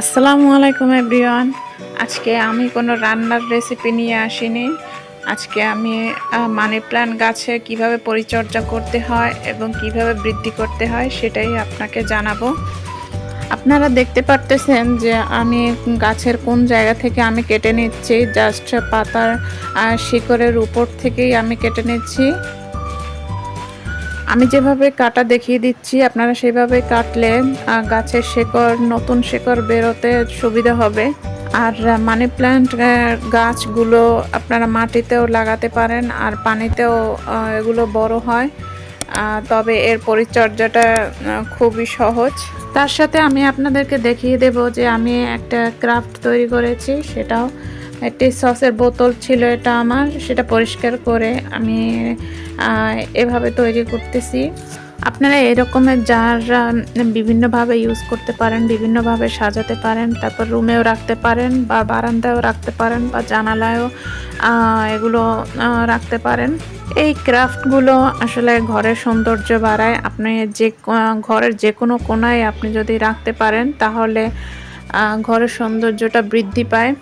আসসালামু আলাইকুম এভরিওয়ান। আজকে আমি কোনো রান্নার রেসিপি নিয়ে আসিনি। আজকে আমি মানি প্ল্যান্ট গাছে কীভাবে পরিচর্যা করতে হয় এবং কীভাবে বৃদ্ধি করতে হয় সেটাই আপনাকে জানাব। আপনারা দেখতে পারতেছেন যে আমি গাছের কোন জায়গা থেকে আমি কেটে নিচ্ছি জাস্ট পাতার শিকড়ের উপর থেকেই আমি কেটে নিচ্ছি। আমি যেভাবে কাটা দেখিয়ে দিচ্ছি, আপনারা সেভাবে কাটলে গাছের শেকড়, নতুন শেকড় বেরোতে সুবিধা হবে। আর মানি প্ল্যান্ট গাছগুলো আপনারা মাটিতেও লাগাতে পারেন আর পানিতেও এগুলো বড় হয়। তবে এর পরিচর্যাটা খুবই সহজ। তার সাথে আমি আপনাদেরকে দেখিয়ে দেব যে আমি একটা ক্রাফট তৈরি করেছি, সেটাও। একটি সসের বোতল ছিল এটা আমার, সেটা পরিষ্কার করে আমি এভাবে তৈরি করতেছি। আপনারা এরকমের জার বিভিন্নভাবে ইউজ করতে পারেন, বিভিন্নভাবে সাজাতে পারেন, তারপর রুমেও রাখতে পারেন বা বারান্দায়ও রাখতে পারেন বা জানালায়ও এগুলো রাখতে পারেন। এই ক্রাফটগুলো আসলে ঘরের সৌন্দর্য বাড়ায়। আপনি যে ঘরের যে কোনো কোনায় আপনি যদি রাখতে পারেন, তাহলে ঘরের সৌন্দর্যটা বৃদ্ধি পায়।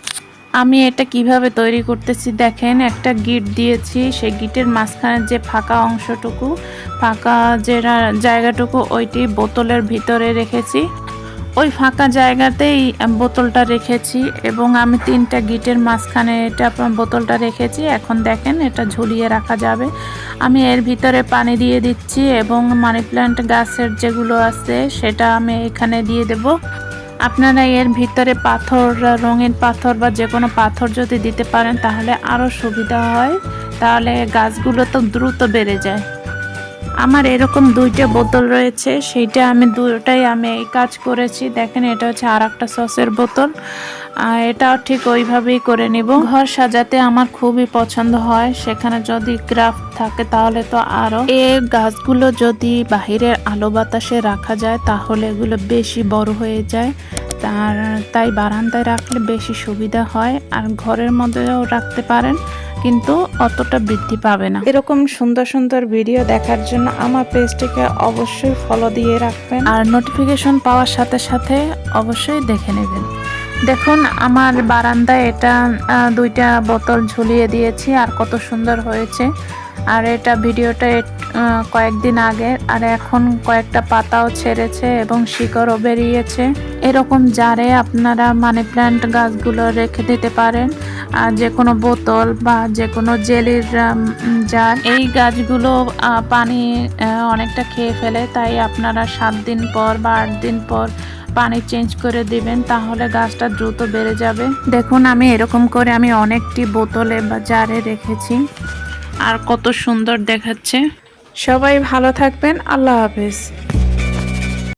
আমি এটা কীভাবে তৈরি করতেছি দেখেন, একটা গিট দিয়েছি, সেই গিটের মাঝখানের যে ফাঁকা অংশটুকু, ফাঁকা যে জায়গাটুকু, ওইটি বোতলের ভিতরে রেখেছি। ওই ফাঁকা জায়গাতেই বোতলটা রেখেছি এবং আমি তিনটা গিটের মাঝখানে এটা বোতলটা রেখেছি। এখন দেখেন, এটা ঝুলিয়ে রাখা যাবে। আমি এর ভিতরে পানি দিয়ে দিচ্ছি এবং মানি প্ল্যান্ট গাছের যেগুলো আছে, সেটা আমি এখানে দিয়ে দেব। আপনারা এর ভিতরে পাথর রঙিন পাথর বা যে কোনো পাথর যদি দিতে পারেন, তাহলে আরও সুবিধা হয়। তাহলে গাছগুলো তো দ্রুত বেড়ে যায়। আমার এরকম দুইটা বোতল রয়েছে, সেইটা আমি দুটাই আমি এই কাজ করেছি। দেখেন, এটা হচ্ছে আর একটা সসের বোতল। এটাও ঠিক ওইভাবেই করে নিব। ঘর সাজাতে আমার খুবই পছন্দ হয়। সেখানে যদি গ্রাফ থাকে, তাহলে তো আরও এই গাছগুলো যদি বাহিরের আলো বাতাসে রাখা যায়, তাহলে এগুলো বেশি বড় হয়ে যায়। তার, তাই বারান্দায় রাখলে বেশি সুবিধা হয়। আর ঘরের মধ্যেও রাখতে পারেন। কিন্তু অতটা বৃদ্ধি পাবে না। এরকম সুন্দর সুন্দর ভিডিও দেখার জন্য আমার পেজটিকে অবশ্যই ফলো দিয়ে রাখবেন। আর নোটিফিকেশন পাওয়ার সাথে সাথে অবশ্যই দেখে নেবেন। দেখুন, আমার বারান্দায় এটা দুইটা বোতল ঝুলিয়ে দিয়েছি, আর কত সুন্দর হয়েছে। আর এটা ভিডিওটা কয়েকদিন আগে, আর এখন কয়েকটা পাতাও ছেড়েছে এবং শিকড়ও বেরিয়েছে। এরকম জারে আপনারা মানি প্ল্যান্ট গাছগুলো রেখে দিতে পারেন, আর যে কোনো বোতল বা যে কোনো জেলির জার। এই গাছগুলো পানি অনেকটা খেয়ে ফেলে, তাই আপনারা সাত দিন পর বা আট দিন পর পানি চেঞ্জ করে দিবেন তাহলে গাছটা দ্রুত বেড়ে যাবে। দেখুন আমি এরকম করে আমি অনেকটি বোতলে বা জারে রেখেছি। আর কত সুন্দর দেখাচ্ছে। সবাই ভালো থাকবেন আল্লাহ হাফেজ।